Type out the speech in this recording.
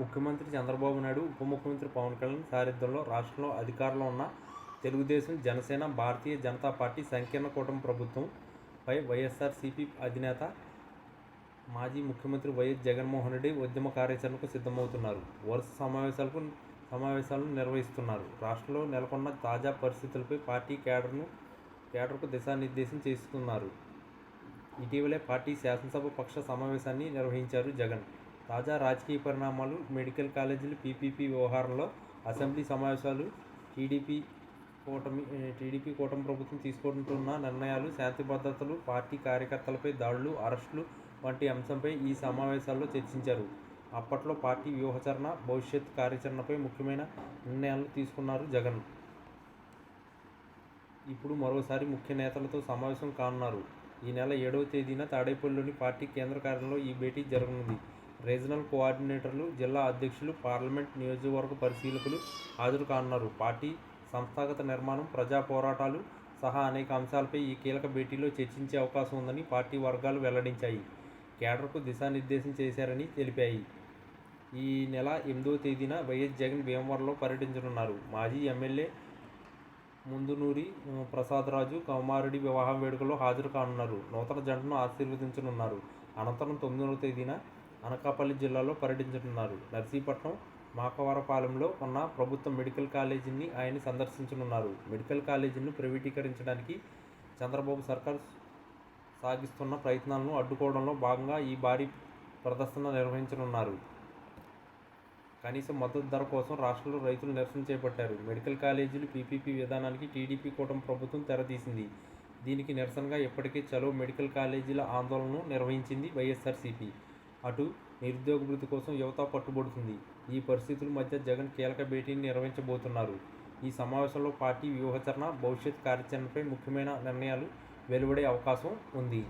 ముఖ్యమంత్రి చంద్రబాబు నాయుడు ఉప ముఖ్యమంత్రి పవన్ కళ్యాణ్ సారథ్యంలో రాష్ట్రంలో అధికారంలో ఉన్న తెలుగుదేశం జనసేన భారతీయ జనతా పార్టీ సంకీర్ణ కూటమి ప్రభుత్వం పై వైఎస్ఆర్సీపీ అధినేత మాజీ ముఖ్యమంత్రి వైఎస్ జగన్మోహన్ రెడ్డి ఉద్యమ కార్యాచరణకు సిద్ధమవుతున్నారు. వరుస సమావేశాలకు సమావేశాలను నిర్వహిస్తున్నారు. రాష్ట్రంలో నెలకొన్న తాజా పరిస్థితులపై పార్టీ కేడర్ను కేడర్కు దిశానిర్దేశం చేస్తున్నారు. ఇటీవలే పార్టీ శాసనసభ పక్ష సమావేశాన్ని నిర్వహించారు జగన్. తాజా రాజకీయ పరిణామాలు మెడికల్ కాలేజీలు పీపీపీ వ్యవహారంలో అసెంబ్లీ సమావేశాలు టీడీపీ కూటమి టీడీపీ కూటమి ప్రభుత్వం తీసుకుంటున్న నిర్ణయాలు శాంతి భద్రతలు పార్టీ కార్యకర్తలపై దాడులు అరెస్టులు వంటి అంశంపై ఈ సమావేశాల్లో చర్చించారు. అప్పట్లో పార్టీ వ్యూహచరణ భవిష్యత్ కార్యాచరణపై ముఖ్యమైన నిర్ణయాలు తీసుకున్నారు జగన్. ఇప్పుడు మరోసారి ముఖ్య నేతలతో సమావేశం కానున్నారు. ఈ నెల ఏడవ తేదీన తాడేపల్లిలోని పార్టీ కేంద్ర కార్యాలయంలో ఈ భేటీ జరగనుంది. రీజనల్ కోఆర్డినేటర్లు జిల్లా అధ్యక్షులు పార్లమెంట్ నియోజకవర్గ పరిశీలకులు హాజరు కానున్నారు. పార్టీ సంస్థాగత నిర్మాణం ప్రజా పోరాటాలు సహా అనేక అంశాలపై ఈ కీలక భేటీలో చర్చించే అవకాశం ఉందని పార్టీ వర్గాలు వెల్లడించాయి. కేడర్కు దిశానిర్దేశం చేశారని తెలిపాయి. ఈ నెల ఎనిమిదవ తేదీన వైఎస్ జగన్ భీమవరంలో పర్యటించనున్నారు. మాజీ ఎమ్మెల్యే ముందునూరి ప్రసాదరాజు కౌమారుడి వివాహ వేడుకలో హాజరు కానున్నారు. నూతన జంటను ఆశీర్వదించనున్నారు. అనంతరం తొమ్మిదవ తేదీన అనకాపల్లి జిల్లాలో పర్యటించనున్నారు. నర్సీపట్నం మాకవరపాలెంలో ఉన్న ప్రభుత్వ మెడికల్ కాలేజీని ఆయన సందర్శించనున్నారు. మెడికల్ కాలేజీని ప్రైవేటీకరించడానికి చంద్రబాబు సర్కార్ సాగిస్తున్న ప్రయత్నాలను అడ్డుకోవడంలో భాగంగా ఈ భారీ ప్రదర్శన నిర్వహించనున్నారు. కనీస మద్దతు ధర కోసం రాష్ట్రంలో రైతులు నిరసన చేపట్టారు. మెడికల్ కాలేజీలు పీపీపీ విధానానికి టీడీపీ కూటమి ప్రభుత్వం తెరతీసింది. దీనికి నిరసనగా ఇప్పటికే చలో మెడికల్ కాలేజీల ఆందోళనను నిర్వహించింది వైఎస్ఆర్సీపీ. అటు నిరుద్యోగ వృత్తి కోసం యువత పట్టుబడుతుంది. ఈ పరిస్థితుల మధ్య జగన్ కీలక భేటీని నిర్వహించబోతున్నారు. ఈ సమావేశంలో పార్టీ వ్యూహచరణ భవిష్యత్ కార్యాచరణపై ముఖ్యమైన నిర్ణయాలు వెలువడే అవకాశం ఉంది.